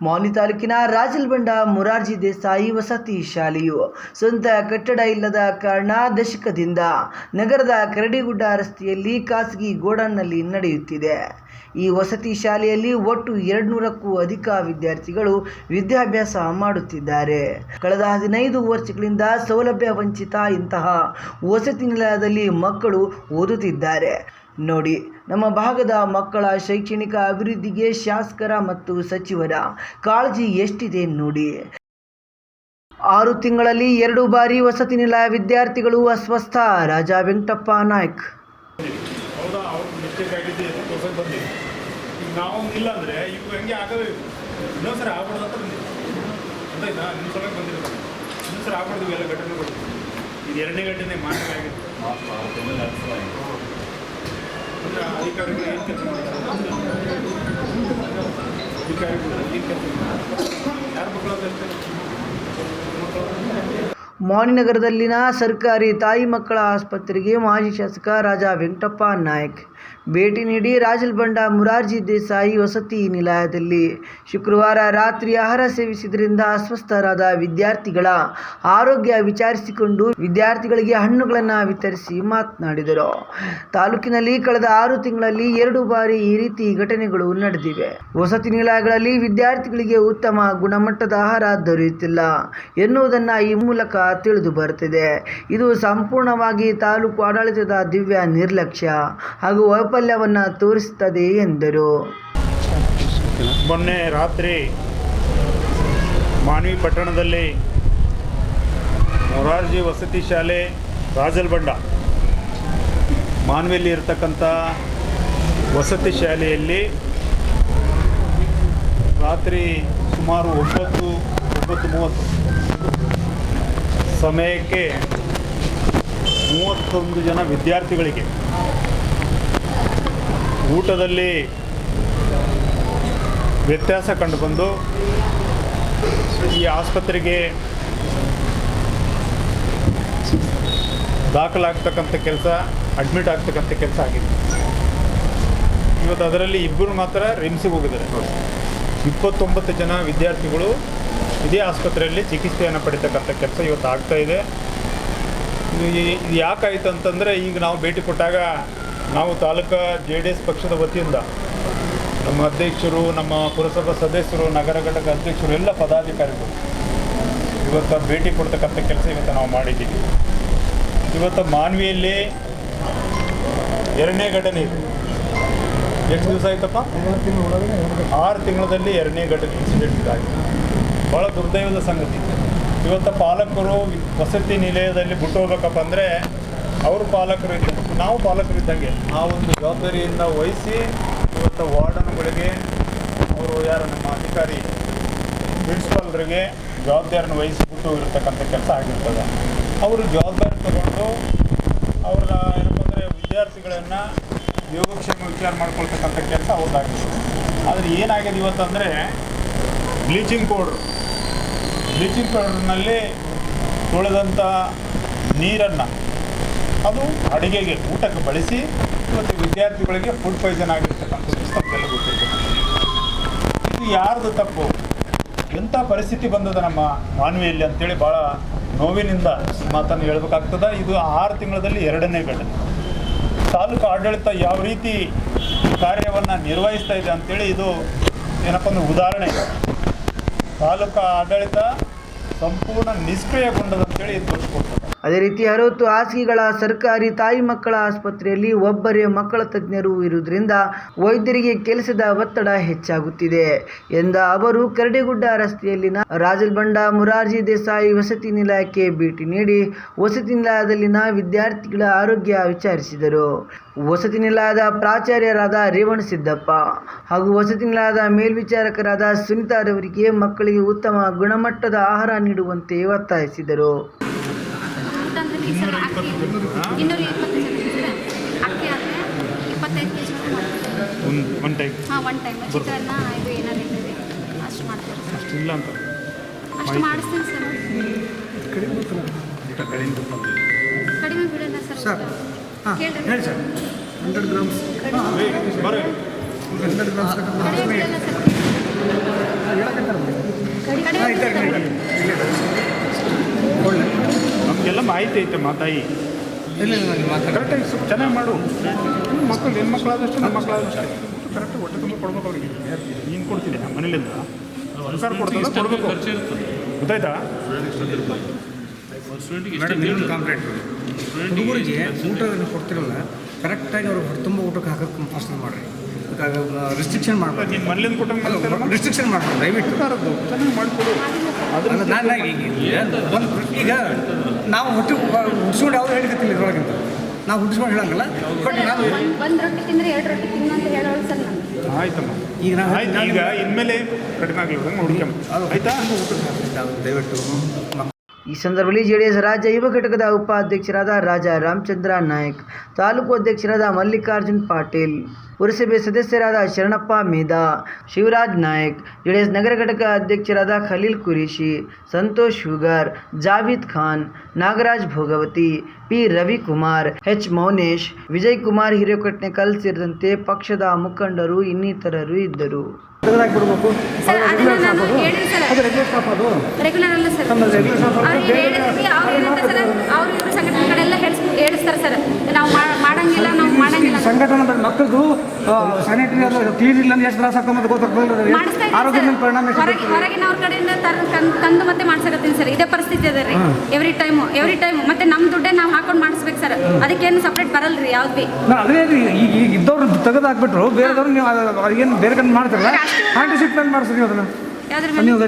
ಮೌನಿ ತಾಲೂಕಿನ ರಾಜಲ್ಬಂಡ ಮುರಾರ್ಜಿ ದೇಸಾಯಿ ವಸತಿ ಶಾಲೆಯು ಸ್ವಂತ ಕಟ್ಟಡ ಇಲ್ಲದ ಕಾರಣ ದಶಕದಿಂದ ನಗರದ ಕರಡಿಗುಡ್ಡ ರಸ್ತೆಯಲ್ಲಿ ಖಾಸಗಿ ಗೋಡನ್ನಲ್ಲಿ ನಡೆಯುತ್ತಿದೆ. ಈ ವಸತಿ ಶಾಲೆಯಲ್ಲಿ ಒಟ್ಟು ಎರಡ್ನೂರಕ್ಕೂ ಅಧಿಕ ವಿದ್ಯಾರ್ಥಿಗಳು ವಿದ್ಯಾಭ್ಯಾಸ ಮಾಡುತ್ತಿದ್ದಾರೆ. ಕಳೆದ ಹದಿನೈದು ವರ್ಷಗಳಿಂದ ಸೌಲಭ್ಯ ವಂಚಿತ ಇಂತಹ ವಸತಿ ನಿಲಯದಲ್ಲಿ ಮಕ್ಕಳು ಓದುತ್ತಿದ್ದಾರೆ. ನೋಡಿ, ನಮ್ಮ ಭಾಗದ ಮಕ್ಕಳ ಶೈಕ್ಷಣಿಕ ಅಭಿವೃದ್ಧಿಗೆ ಶಾಸಕರ ಮತ್ತು ಸಚಿವರ ಕಾಳಜಿ ಎಷ್ಟಿದೆ ನೋಡಿ. ಆರು ತಿಂಗಳಲ್ಲಿ ಎರಡು ಬಾರಿ ವಸತಿ ನಿಲಯ ವಿದ್ಯಾರ್ಥಿಗಳು ಅಸ್ವಸ್ಥ. ರಾಜಾ ವೆಂಕಟಪ್ಪ ನಾಯ್ಕ್. ನಾವು ಇಲ್ಲ ಅಂದರೆ ಇವು ಹೆಂಗೆ ಆಗವೆ ಇನ್ನೊಂದು ಸರಿ ಆಗ್ಬಾರ್ದು ಅಂತ ಬಂದಿವಿ ಗೊತ್ತಾಯ್ತಾ? ನಿಮ್ಮ ಸಲಕ್ಕೆ ಬಂದಿರೋದು ಇನ್ನೊಂದು ಸರಿ ಆಗ್ಬಾರ್ದು ಇವೆಲ್ಲ ಘಟನೆಗಳು. ಇದು ಎರಡನೇ ಘಟನೆ ಅಂದ್ರೆ ಅಧಿಕಾರಿಗಳು ಮಾಣಿನಗರದಲ್ಲಿನ ಸರ್ಕಾರಿ ತಾಯಿ ಮಕ್ಕಳ ಆಸ್ಪತ್ರೆಗೆ ಮಾಜಿ ಶಾಸಕ ರಾಜಾ ವೆಂಕಟಪ್ಪ ನಾಯ್ಕ್. ಭೇಟಿ ನೀಡಿ ರಾಜಲ್ಬಂಡ ಮುರಾರ್ಜಿ ದೇಸಾಯಿ ವಸತಿ ನಿಲಯದಲ್ಲಿ ಶುಕ್ರವಾರ ರಾತ್ರಿ ಆಹಾರ ಸೇವಿಸಿದ್ರಿಂದ ಅಸ್ವಸ್ಥರಾದ ವಿದ್ಯಾರ್ಥಿಗಳ ಆರೋಗ್ಯ ವಿಚಾರಿಸಿಕೊಂಡು ವಿದ್ಯಾರ್ಥಿಗಳಿಗೆ ಹಣ್ಣುಗಳನ್ನು ವಿತರಿಸಿ ಮಾತನಾಡಿದರು. ತಾಲೂಕಿನಲ್ಲಿ ಕಳೆದ ಆರು ತಿಂಗಳಲ್ಲಿ ಎರಡು ಬಾರಿ ಈ ರೀತಿ ಘಟನೆಗಳು ನಡೆದಿವೆ. ವಸತಿ ನಿಲಯಗಳಲ್ಲಿ ವಿದ್ಯಾರ್ಥಿಗಳಿಗೆ ಉತ್ತಮ ಗುಣಮಟ್ಟದ ಆಹಾರ ದೊರೆಯುತ್ತಿಲ್ಲ ಎನ್ನುವುದನ್ನು ಈ ಮೂಲಕ ತಿಳಿದು ಬರುತ್ತಿದೆ. ಇದು ಸಂಪೂರ್ಣವಾಗಿ ತಾಲೂಕು ಆಡಳಿತದ ದಿವ್ಯ ನಿರ್ಲಕ್ಷ್ಯ ಹಾಗೂ ವೈಫಲ್ಯವನ್ನು ತೋರಿಸುತ್ತದೆ ಎಂದರು. ಮೊನ್ನೆ ರಾತ್ರಿ ಮಾನ್ವಿ ಪಟ್ಟಣದಲ್ಲಿ ಮೊರಾರ್ಜಿ ವಸತಿ ಶಾಲೆ ರಾಜಲ್ಬಂಡ ಮಾನ್ವಿಯಲ್ಲಿ ಇರತಕ್ಕಂಥ ವಸತಿ ಶಾಲೆಯಲ್ಲಿ ರಾತ್ರಿ ಸುಮಾರು ಒಂಬತ್ತು ಒಂಬತ್ತು ಮೂವತ್ತು ಸಮಯಕ್ಕೆ ಮೂವತ್ತೊಂದು ಜನ ವಿದ್ಯಾರ್ಥಿಗಳಿಗೆ ಊಟದಲ್ಲಿ ವ್ಯತ್ಯಾಸ ಕಂಡುಬಂದು ಈ ಆಸ್ಪತ್ರೆಗೆ ದಾಖಲಾಗ್ತಕ್ಕಂಥ ಕೆಲಸ ಅಡ್ಮಿಟ್ ಆಗ್ತಕ್ಕಂಥ ಕೆಲಸ ಆಗಿದೆ. ಇವತ್ತು ಅದರಲ್ಲಿ ಇಬ್ಬರು ಮಾತ್ರ ರಿಮ್ಸಿಗೆ ಹೋಗಿದ್ದಾರೆ. ಇಪ್ಪತ್ತೊಂಬತ್ತು ಜನ ವಿದ್ಯಾರ್ಥಿಗಳು ಇದೇ ಆಸ್ಪತ್ರೆಯಲ್ಲಿ ಚಿಕಿತ್ಸೆಯನ್ನು ಪಡಿತಕ್ಕಂಥ ಕೆಲಸ ಇವತ್ತು ಆಗ್ತಾ ಇದೆ. ಇದು ಯಾಕಾಯಿತು ಅಂತಂದರೆ ಈಗ ನಾವು ಭೇಟಿ ಕೊಟ್ಟಾಗ ನಾವು ತಾಲೂಕಾ ಜೆ ಡಿ ಎಸ್ ಪಕ್ಷದ ವತಿಯಿಂದ ನಮ್ಮ ಅಧ್ಯಕ್ಷರು, ನಮ್ಮ ಪುರಸಭಾ ಸದಸ್ಯರು, ನಗರ ಘಟಕ ಅಧ್ಯಕ್ಷರು, ಎಲ್ಲ ಪದಾಧಿಕಾರಿಗಳು ಇವತ್ತು ಭೇಟಿ ಕೊಡ್ತಕ್ಕಂಥ ಕೆಲಸ ಇವತ್ತು ನಾವು ಮಾಡಿದ್ದೀವಿ. ಇವತ್ತು ಮಾನ್ವಿಯಲ್ಲಿ ಎರಡನೇ ಘಟನೆ ಇದೆ. ಎಷ್ಟು ದಿವಸ ಆಯ್ತಪ್ಪ? ಆರು ತಿಂಗಳಲ್ಲಿ ಎರಡನೇ ಘಟನೆ ಇನ್ಸಿಡೆಂಟ್ ಇದಾಗಿದೆ ಭಾಳ ದುರ್ದೈವದ ಸಂಗತಿ. ಇವತ್ತು ಪಾಲಕರು ವಸತಿ ನಿಲಯದಲ್ಲಿ ಬಿಟ್ಟು ಹೋಗ್ಬೇಕಪ್ಪ ಅಂದರೆ, ಅವರು ಪಾಲಕರು ಇದ್ದಂಗೆ ನಾವು ಪಾಲಕರಿದ್ದಂಗೆ. ಆ ಒಂದು ಜವಾಬ್ದಾರಿಯಿಂದ ವಹಿಸಿ ಇವತ್ತು ವಾರ್ಡನ್ಗಳಿಗೆ ಅವರು ಯಾರು ನಮ್ಮ ಅಧಿಕಾರಿ ಪ್ರಿನ್ಸಿಪಾಲ್ರಿಗೆ ಜವಾಬ್ದಾರಿಯನ್ನು ವಹಿಸಿಬಿಟ್ಟು ಇರತಕ್ಕಂಥ ಕೆಲಸ ಆಗಿರ್ತದೆ. ಅವರು ಜವಾಬ್ದಾರಿ ತಗೊಂಡು ಅವ್ರ ಏನಪ್ಪ ಅಂದರೆ ವಿದ್ಯಾರ್ಥಿಗಳನ್ನು ಯೋಗಕ್ಷೇಮ ವಿಚಾರ ಮಾಡ್ಕೊಳ್ತಕ್ಕಂಥ ಕೆಲಸ ಅವ್ರದ್ದಾಗಿತ್ತು. ಆದರೆ ಏನಾಗಿದೆ ಇವತ್ತಂದರೆ ಬ್ಲೀಚಿಂಗ್ ಪೌಡ್ರ್. ಬ್ಲೀಚಿಂಗ್ ಪೌಡ್ರ್ನಲ್ಲಿ ತೊಳೆದಂಥ ನೀರನ್ನು ಅದು ಅಡುಗೆಗೆ ಊಟಕ್ಕೆ ಬಳಸಿ ಮತ್ತು ವಿದ್ಯಾರ್ಥಿಗಳಿಗೆ ಫುಡ್ ಪಾಯ್ಸನ್ ಆಗಿರ್ತಕ್ಕಂಥದ್ದು ಗೊತ್ತಿರ್ತದೆ. ಇದು ಯಾರ್ದು ತಪ್ಪು? ಎಂಥ ಪರಿಸ್ಥಿತಿ ಬಂದದ ನಮ್ಮ ಮಾನವಿಯಲ್ಲಿ ಅಂತೇಳಿ ಭಾಳ ನೋವಿನಿಂದ ಮಾತನ್ನು ಹೇಳಬೇಕಾಗ್ತದೆ. ಇದು ಆರು ತಿಂಗಳಲ್ಲಿ ಎರಡನೇ ಘಟನೆ. ತಾಲೂಕು ಆಡಳಿತ ಯಾವ ರೀತಿ ಕಾರ್ಯವನ್ನು ನಿರ್ವಹಿಸ್ತಾ ಇದೆ ಅಂತೇಳಿ ಇದು ಏನಪ್ಪ ಒಂದು ಉದಾಹರಣೆ ತಾಲೂಕು ಆಡಳಿತ ಸಂಪೂರ್ಣ ನಿಷ್ಕ್ರಿಯಗೊಂಡದಂತೇಳಿ ತೋರಿಸ್ಕೊಡ್ತದೆ. ಅದೇ ರೀತಿ ಅರವತ್ತು ಹಾಸಿಗೆಗಳ ಸರ್ಕಾರಿ ತಾಯಿ ಮಕ್ಕಳ ಆಸ್ಪತ್ರೆಯಲ್ಲಿ ಒಬ್ಬರೇ ಮಕ್ಕಳ ತಜ್ಞರು ಇರುವುದರಿಂದ ವೈದ್ಯರಿಗೆ ಕೆಲಸದ ಒತ್ತಡ ಹೆಚ್ಚಾಗುತ್ತಿದೆ ಎಂದ ಅವರು, ಕರಡಿಗುಡ್ಡ ರಸ್ತೆಯಲ್ಲಿನ ರಾಜಲ್ಬಂಡ ಮುರಾರ್ಜಿ ದೇಸಾಯಿ ವಸತಿ ನಿಲಯಕ್ಕೆ ಭೇಟಿ ನೀಡಿ ವಸತಿ ನಿಲಯದಲ್ಲಿನ ವಿದ್ಯಾರ್ಥಿಗಳ ಆರೋಗ್ಯ ವಿಚಾರಿಸಿದರು. ವಸತಿ ನಿಲಯದ ಪ್ರಾಚಾರ್ಯರಾದ ರೇವಣ್ ಸಿದ್ದಪ್ಪ ಹಾಗೂ ವಸತಿ ನಿಲಯದ ಮೇಲ್ವಿಚಾರಕರಾದ ಸುನಿತಾರವರಿಗೆ ಮಕ್ಕಳಿಗೆ ಉತ್ತಮ ಗುಣಮಟ್ಟದ ಆಹಾರ ನೀಡುವಂತೆ ಒತ್ತಾಯಿಸಿದರು. ಸಲ ಅಕ್ಕಿ ಇನ್ನೂರ ಇಪ್ಪತ್ತು ಜನ ಅಕ್ಕಿ ಆದರೆ ಇಪ್ಪತ್ತೈದು ಕೆ ಜಿ ಒನ್ ಟೈಮ್ ಹಾಂ ಒನ್ ಟೈಮ್ ಚಿತ್ರಾನ್ನ ಇದು ಏನಾರು ಇರ್ತದೆ ಅಷ್ಟು ಮಾಡ್ತೀವಿ ಸರ್ ಇಲ್ಲ ಅಂತ. ಅಷ್ಟು ಮಾಡಿಸ್ತೀನಿ ಸರ್. ಕಡಿಮೆ ಬಿಡಲ್ಲ ಸರ್. ಹೇಳಿ ಸರ್. ಕಡಿಮೆ ಕಡಿಮೆಲ್ಲ ಸರ್. ಕಡಿಮೆ ನಮಗೆಲ್ಲ ಮಾಹಿತಿ ಐತೆ ಮಾತಾಯಿ ಕರೆಕ್ಟಾಗಿ ಸ್ವಲ್ಪ ಚೆನ್ನಾಗಿ ಮಾಡು. ನಿಮ್ಮ ಮಕ್ಕಳು ಹೆಣ್ಣು ಮಕ್ಕಳಾದಷ್ಟು ನಮ್ಮ ಮಕ್ಕಳಾದಷ್ಟು ಕರೆಕ್ಟ್ ಹೊಟ್ಟೆ ತುಂಬ ಕೊಡ್ಬೇಕು ಅವ್ರಿಗೆ. ನೀನು ಕೊಡ್ತೀನಿ ನಮ್ಮ ಮನೇಲಿಂದ. ಸರ್ಕಾರ ಕೊಡ್ತದ ಕೊಡಬೇಕು. ಗೊತ್ತಾಯ್ತಾ? ಹುಡುಗರಿಗೆ ಊಟ ಕೊಡ್ತಿರಲ್ಲ ಕರೆಕ್ಟಾಗಿ ಅವ್ರಿಗೆ ಹೊಟ್ಟೆ ತುಂಬ ಊಟಕ್ಕೆ ಹಾಕೋಕ್ಕೆ ಫಸ್ಟ್ ಮಾಡಿರಿ. ರಿಸ್ಟ್ರಿಕ್ಷನ್ ಮಾಡ್ಬೇಕು ನೀನು ಮನೇಲಿಂದ ಕೊಟ್ಟಂಗೆ ರಿಸ್ಟ್ರಿಕ್ಷನ್ ಮಾಡ್ಕೊಂಡು ದಯವಿಟ್ಟು. ಚೆನ್ನಾಗಿ ಮಾಡಿಕೊಡು. ನಾನು ಈಗ ಒಂದು ಈಗ ನಾವು ಹುಟ್ಟು ಹುಟ್ಟಿಸ್ಕೊಂಡು ಅವ್ರು ಹೇಳಿಕತ್ತಿಲ್ಲ ಇದ್ರೊಳಗಿಂತ ನಾವು ಹುಟ್ಟಿಸ್ಕೊಂಡು ಹೇಳಂಗಿಲ್ಲ ಬಟ್ ನಾವು ಒಂದು ರೊಟ್ಟಿ ತಿಂದರೆ ಎರಡು ರೊಟ್ಟಿ ತಿನ್ನು ಅಂತ ಹೇಳೋಳು ಸರ್ ನಾನು. ಆಯ್ತಮ್ಮ. ಈಗ ಆಯ್ತು ಈಗ ಇನ್ಮೇಲೆ ಕಡಿಮೆ ಆಗ್ಲಿಲ್ಲ ನೋಡ್ಕೊಂಬ. ಆಯ್ತಾ? ದಯವಿಟ್ಟು. ಈ ಸಂದರ್ಭದಲ್ಲಿ ಜೆಡಿಎಸ್ ರಾಜ್ಯ ಯುವ ಘಟಕದ ಉಪಾಧ್ಯಕ್ಷರಾದ ರಾಜಾ ರಾಮಚಂದ್ರ ನಾಯಕ್, ತಾಲೂಕು ಅಧ್ಯಕ್ಷರಾದ ಮಲ್ಲಿಕಾರ್ಜುನ್ ಪಾಟೀಲ್, ಪುರಸಭೆ ಸದಸ್ಯರಾದ ಶರಣಪ್ಪ ಮೇಧಾ, ಶಿವರಾಜ್ ನಾಯಕ್, ಜೆಡಿಎಸ್ ನಗರ ಘಟಕ ಅಧ್ಯಕ್ಷರಾದ ಖಲೀಲ್ ಕುರೇಶಿ ಸಂತೋಷ್ ಶುಗರ್, ಜಾವೀದ್ ಖಾನ್, ನಾಗರಾಜ್ ಭೋಗವತಿ, ಪಿ ರವಿಕುಮಾರ್, ಎಚ್ ಮೌನೇಶ್, ವಿಜಯ್ ಕುಮಾರ್ ಹಿರೇಕೊಟ್ನೆಕಲ್ ಸೇರಿದಂತೆ ಪಕ್ಷದ ಮುಖಂಡರು ಇನ್ನಿತರರು ಇದ್ದರು. ಸರ್ ಅದನ್ನ ನಾನು ಹೇಳಿರಿ ಸರ್. ರೆಗ್ಯುಲರ್ ಅಲ್ಲ ಸರ್. ಅವ್ರಿಗೆ ಹೇಳಿದ್ವಿ ಅವ್ರು ಏನಂತ ಸರ್ ಅವ್ರು ಇವ್ರ ಸಂಘಟನೆಗಳೆಲ್ಲ ಹೇಳಿಸ್ ಹೇಳಿಸ್ತಾರೆ ಸರ್. ನಾವು ಮಾ- ಮಾಡಂಗಿಲ್ಲ ನಾವು ಮಾಡಂಗಿಲ್ಲ. ಸಂಘಟನೆ ಮಕ್ಕಳದು ಸ್ಯಾನಿಟರಿ ಅದು ಕ್ಲೀನ್ ಇಲ್ಲ ಅಂದ್ರೆ ಎಷ್ಟು ತ್ರಾಸ ಆಗ್ತದೆ ಗೊತ್ತಾಗ್ತದೆ ಮಾಡಿಸ್ತಾ ಆರೋಗ್ಯ ಮೇಲೆ ಪರಿಣಾಮ ಹೊರಗೆ ಹೊರಗಿನವ್ರ ಕಡೆಯಿಂದ ತರ ತಂದು ಮತ್ತೆ ಮಾಡ್ಸಕತ್ತೀನಿ ಸರ್. ಇದೇ ಪರಿಸ್ಥಿತಿ ಅದ ರೀ. ಎವ್ರಿ ಟೈಮ್ ಎವ್ರಿ ಟೈಮ್ ಮತ್ತೆ ನಮ್ಮ ದುಡ್ಡೇ ನಾವು ಹಾಕೊಂಡು ಮಾಡಿಸ್ಬೇಕು ಸರ್ ಅದಕ್ಕೇನು ಸಪ್ರೇಟ್ ಬರಲ್ರಿ ಯಾವ್ದು ಬಿ. ನಾ ಅದೇ ರೀ ಈಗ ಈಗ ಇದ್ದವ್ರು ತೆಗೆದು ಹಾಕ್ಬಿಟ್ರು ಬೇರೆದವ್ರು ನೀವು ಏನು ಬೇರೆ ಕಡೆ ಮಾಡ್ತಿರಲ್ಲ? ಮೇಲೆ ಮಾಡಿಸ್ರಿ ಅದನ್ನ. ಯಾವ್ದ್ರ ಮೇಲೆ ನೀವು